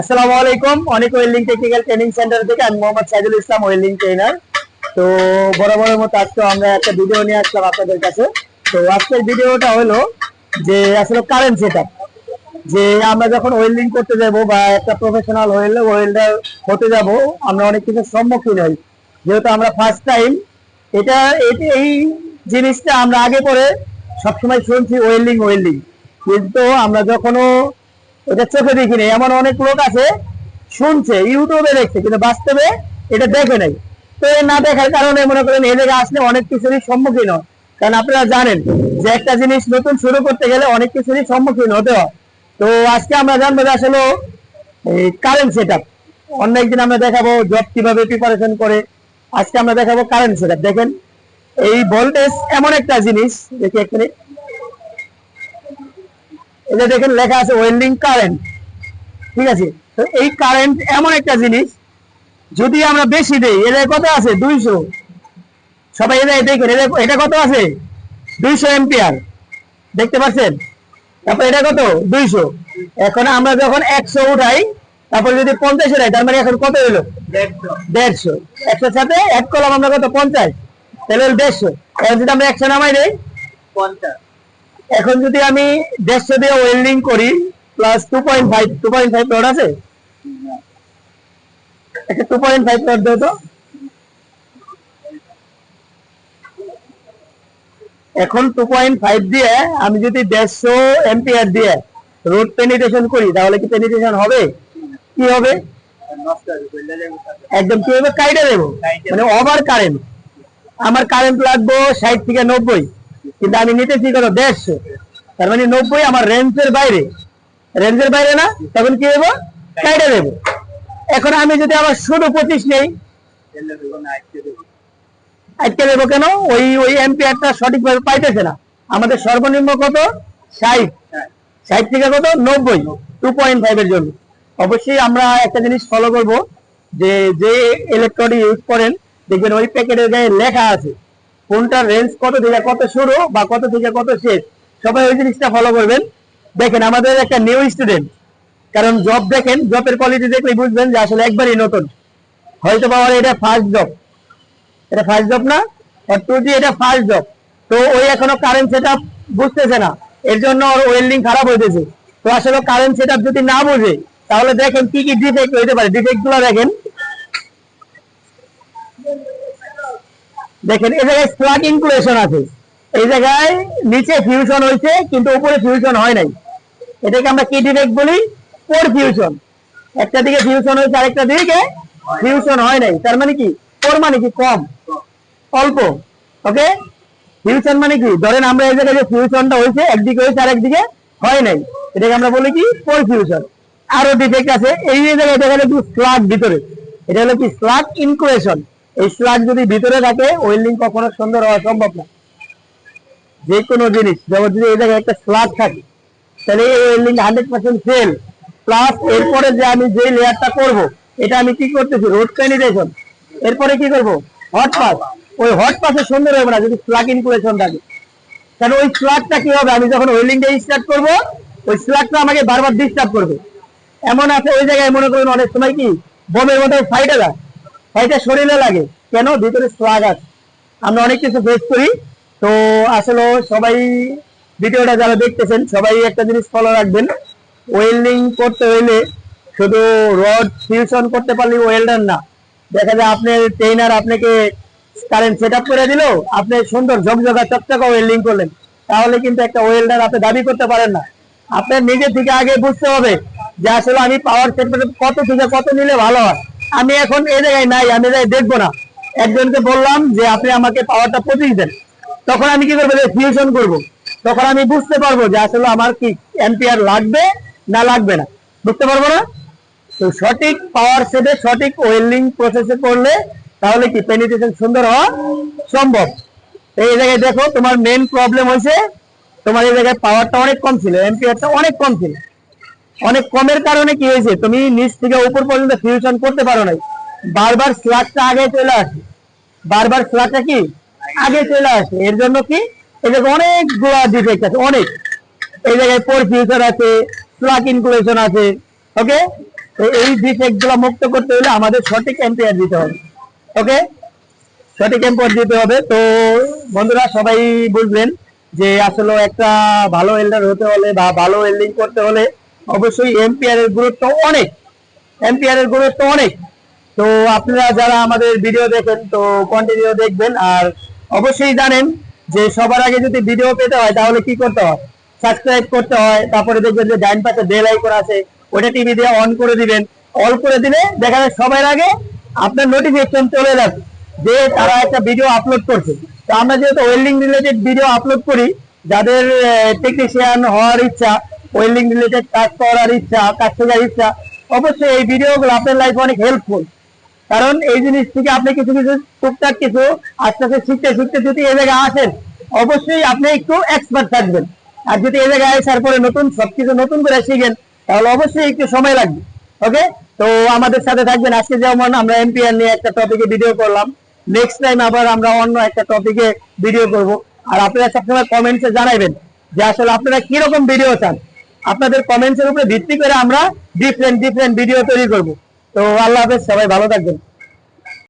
আসসালামু আলাইকুম। অনেক ওয়েল্ডিং টেকনিক্যাল ট্রেনিং সেন্টার থেকে আমি মোহাম্মদ সাইদুল ইসলাম ওয়েল্ডিং ট্রেনার তো বরাবরের মতো আজকে আমরা একটা ভিডিও নিয়ে আসলাম আপনাদের কাছে। তো আজকের ভিডিওটা হলো যে, আসলে কারেন্ট সেটআপ যে আমরা যখন ওয়েল্ডিং করতে যাব বা একটা প্রফেশনাল ওয়েল্ডার হতে যাব, আমরা অনেক কিছুর সম্মুখীন হই। যেহেতু আমরা ফার্স্ট টাইম এটা, এটি, এই জিনিসটা আমরা আগে পরে সবসময় শুনছি ওয়েল্ডিং ওয়েল্ডিং কিন্তু আমরা যখনও এটা চোখে দেখিনি এমন অনেক লোক আছে, শুনছে, ইউটিউবে দেখছে, কিন্তু বাস্তবে এটা দেখে নাই। তো না দেখার কারণে মনে করেন এই জায়গায় আসলে অনেক কিছুরই সম্মুখীন হয় কারণ আপনারা জানেন যে একটা জিনিস নতুন শুরু করতে গেলে অনেক কিছুরই সম্মুখীন হতে হয়। তো আজকে আমরা জানব যে আসলে এই কারেন্ট সেট আপ অন্য একদিন আমরা দেখাবো জব কীভাবে প্রিপারেশন করে। আজকে আমরা দেখাবো কারেন্ট সেট দেখেন, এই ভোল্টেজ এমন একটা জিনিস, দেখি এক মিনিট এটা দেখেন লেখা আছে ওয়েল্ডিং কারেন্ট। ঠিক আছে? তো এই কারেন্ট এমন একটা জিনিস যদি আমরা বেশি দেই এটা কত আছে? দুইশো। সবাই এটা দেখেন এটা এটা কত আছে? দুইশো এম্পিয়ার দেখতে পাচ্ছেন? তারপর এটা কত? দুইশো। এখন আমরা যখন একশো উঠাই তারপর যদি পঞ্চাশ উঠাই তার মানে এখন কত হলো? দেড়শো। একশোর সাথে এক কলম আমরা কত? পঞ্চাশ। তাহলে হলো দেড়শো। এখন যদি আমরা একশো নামাই দেই? পঞ্চাশ। এখন যদি আমি দেড়শো দিয়ে ওয়েল্ডিং করি plus two point five two point five rod আছে? একটা টু পয়েন্ট ফাইভ রড দেবো তো। এখন টু পয়েন্ট ফাইভ দিয়ে আমি যদি দেড়শো এম্পিয়ার দিয়ে রোড পেনিটেশন করি, তাহলে কি পেনিটেশন হবে? কি হবে। একদম কি হবে? কাইটে দেবো। মানে ওভার কারেন্ট আমার কারেন্ট লাগবো ষাট থেকে নব্বই। কিন্তু আমি নিতেছি কত দেড়শো তার মানে নব্বই আমার রেঞ্জের বাইরে। রেঞ্জের বাইরে না, তখন কি দেবো কাইটে দেবো। এখন আমি যদি আবার শুধু পঁচিশ নেই। আজকে দেবো কেন? ওই ওই এম্পিয়ারটা সঠিকভাবে পাইতেছে না। আমাদের সর্বনিম্ন কত? ষাট। ষাট থেকে কত? নব্বই। টু পয়েন্ট ফাইভ এর জন্য। অবশ্যই আমরা একটা জিনিস ফলো করব, যে যে ইলেকট্রনিক ইউজ করেন, দেখবেন ওই প্যাকেটের গায়ে লেখা আছে। কোনটার রেঞ্জ কত থেকে কত শুরু বা কত থেকে কত শেষ? সবাই ওই জিনিসটা ফলো করবেন। দেখেন, আমাদের একটা নিউ স্টুডেন্ট কারণ জব দেখেন জবের কোয়ালিটি দেখলে বুঝবেন যে আসলে একবারই নতুন। হয়তো বা এটা ফার্স্ট জব এটা ফার্স্ট জব না, আর টু এটা ফার্স্ট জব তো ওই এখনও কারেন্ট সেট আপ বুঝতেছে না। এর জন্য ওর ওয়েল্ডিং খারাপ হইতেছে। তো আসলে কারেন্ট সেট যদি না বুঝে, তাহলে দেখেন কি কি ডিফেক্ট হইতে পারে। ডিফেক্টগুলো দেখেন। দেখেন, এই জায়গায় স্লাগ ইনকুলেশন আছে। এই জায়গায় নিচে ফিউশন হয়েছে, কিন্তু উপরে ফিউশন হয় নাই। এটাকে আমরা কি ডিফেক্ট বলি? পোর ফিউশন একটা দিকে ফিউশন হয়েছে, আরেকটা দিকে ফিউশন হয় নাই। তার মানে কি? পোর মানে কি? কম। অল্প। ওকে ফিউশন মানে কি? ধরেন আমরা এই জায়গায় যে ফিউশনটা হয়েছে, একদিকে হয়েছে আর একদিকে হয় নাই। এটাকে আমরা বলি কি? পোর ফিউশন আরও ডিফেক্ট আছে। এই জায়গায় দেখা যাচ্ছে স্লাগ ভিতরে। এটা হলো কি? স্লাগ ইনকুলেশন এই স্লাগ যদি ভিতরে থাকে ওয়েল্ডিং কখনো সুন্দর হওয়া সম্ভব না। যে কোনো জিনিস, যেমন যদি এই জায়গায় একটা স্লাগ থাকে, তাহলে এই welding hundred percent fail plus এরপরে যে আমি যে লেয়ারটা করব, এটা আমি কি করতেছি? রোড পেনিটেশন এরপরে কি করব? হট পাস ওই হট পাসে সুন্দর হবে না, যদি স্লাগ ইনকুলেশন থাকে। কারণ ওই স্লাগটা কি হবে? আমি যখন ওয়েল্ডিংটা স্টার্ট করব, ওই স্লাগটা আমাকে বারবার ডিস্টার্ব করবে। এমন আছে, ওই জায়গায় মনে করুন অনেক সময় কি, বোমের মতো ফাইটে যায়। ফাইটে শরীরে লাগে। কেন? ভিতরে স্লাগ আছে। আমরা অনেক কিছু ফেস করি। তো আসলে সবাই ভিডিওটা যারা দেখতেছেন, সবাই একটা জিনিস ফলো রাখবেন। ওয়েল্ডিং করতে হইলে শুধু রড ফিউশন করতে পারলে ওয়েল্ডার না। দেখা যায় আপনার ট্রেনার আপনাকে কারেন্ট সেট আপ করে দিল, আপনি সুন্দর ঝকঝকা চকচকা ওয়েল্ডিং করলেন। তাহলে কিন্তু একটা ওয়েল্ডার আপনি দাবি করতে পারেন না। আপনার নিজে থেকে আগে বুঝতে হবে যে আসলে আমি পাওয়ার সেট কত থেকে কত নিলে ভালো হয়। আমি এখন এই জায়গায় নাই, আমি জায়গায় দেখব না। একজনকে বললাম যে, আপনি আমাকে পাওয়ারটা পঁচিশ দেন তখন আমি কি করব ফিউশন করব। তখন আমি বুঝতে পারব যে, আসলে আমার কি এম্পিয়ার লাগবে না লাগবে না। বুঝতে পারব না? তো সঠিক পাওয়ার সেটে সঠিক ওয়েল্ডিং প্রসেসে করলে তাহলে কি পেনিটেশন সুন্দর হওয়া সম্ভব? এই জায়গায় দেখো, তোমার মেন প্রবলেম হয়েছে, তোমার এই জায়গায় পাওয়ারটা অনেক কম ছিল এম্পিয়ারটা অনেক কম ছিল। অনেক কমের কারণে কি হয়েছে? তুমি নিচ থেকে উপর পর্যন্ত ফিউশন করতে পারো নাই। বারবার স্ল্যাগটা আগে চলে আসে। বারবার স্ল্যাগটা কি? আগে চলে আসে। এর জন্য কি? এই অনেক গোড়া ডিফেক্ট আছে, অনেক। এই জায়গায় পোর ফিউচার আছে স্লাগ ইনকুলেশন আছে ওকে তো এই ডিফেক্টগুলো মুক্ত করতে হলে আমাদের সঠিক এম্পিয়ার দিতে হবে ওকে সঠিক এম্পিয়ার দিতে হবে। তো বন্ধুরা, সবাই বুঝলেন যে আসলে একটা ভালো ওয়েল্ডার হতে হলে বা ভালো ওয়েল্ডিং করতে হলে অবশ্যই এম্পিয়ারের গুরুত্ব অনেক। এম্পিয়ারের গুরুত্ব অনেক। তো আপনারা যারা আমাদের ভিডিও দেখেন, তো কন্টিনিউ দেখবেন। আর অবশ্যই জানেন যে সবার আগে যদি ভিডিও পেতে হয়, তাহলে কি করতে হয়? সাবস্ক্রাইব করতে হয়, তারপরে দেখবেন যে ডাইন পাশে বেল আইকন আছে ওটা টিভি দিয়ে অন করে দিবেন। অল করে দিলে দেখা যায় সবার আগে আপনার নোটিফিকেশন চলে যাবে যে তারা একটা ভিডিও আপলোড করছে। তো আমরা যেহেতু ওয়েল্ডিং রিলেটেড ভিডিও আপলোড করি, যাদের টেকনিশিয়ান হওয়ার ইচ্ছা ওয়েল্ডিং রিলেটেড কাজ করার ইচ্ছা, কাজ শেখার ইচ্ছা, অবশ্যই এই ভিডিওগুলো আপনার লাইফে অনেক হেল্পফুল কারণ এই জিনিস থেকে আপনি কিছু কিছু টুকটাক কিছু আস্তে আস্তে শিখতে শিখতে যদি এই জায়গায় আসেন, অবশ্যই আপনি একটু এক্সপার্ট থাকবেন। আর যদি এই জায়গায় আসার পরে নতুন সবকিছু নতুন করে শিখেন, তাহলে অবশ্যই একটু সময় লাগবে। ওকে? তো আমাদের সাথে থাকবেন আজকে যেমন আমরা এমপিআর নিয়ে একটা টপিকে ভিডিও করলাম। নেক্সট টাইম আবার আমরা অন্য একটা টপিকে ভিডিও করব। আর আপনারা সবসময় কমেন্টসে জানাবেন যে আসলে আপনারা কীরকম ভিডিও চান। আপনাদের কমেন্টস এর উপরে ভিত্তি করে আমরা ডিফারেন্ট ডিফারেন্ট ভিডিও তৈরি করব। তো আল্লাহ হাফেজ, সবাই ভালো থাকবেন।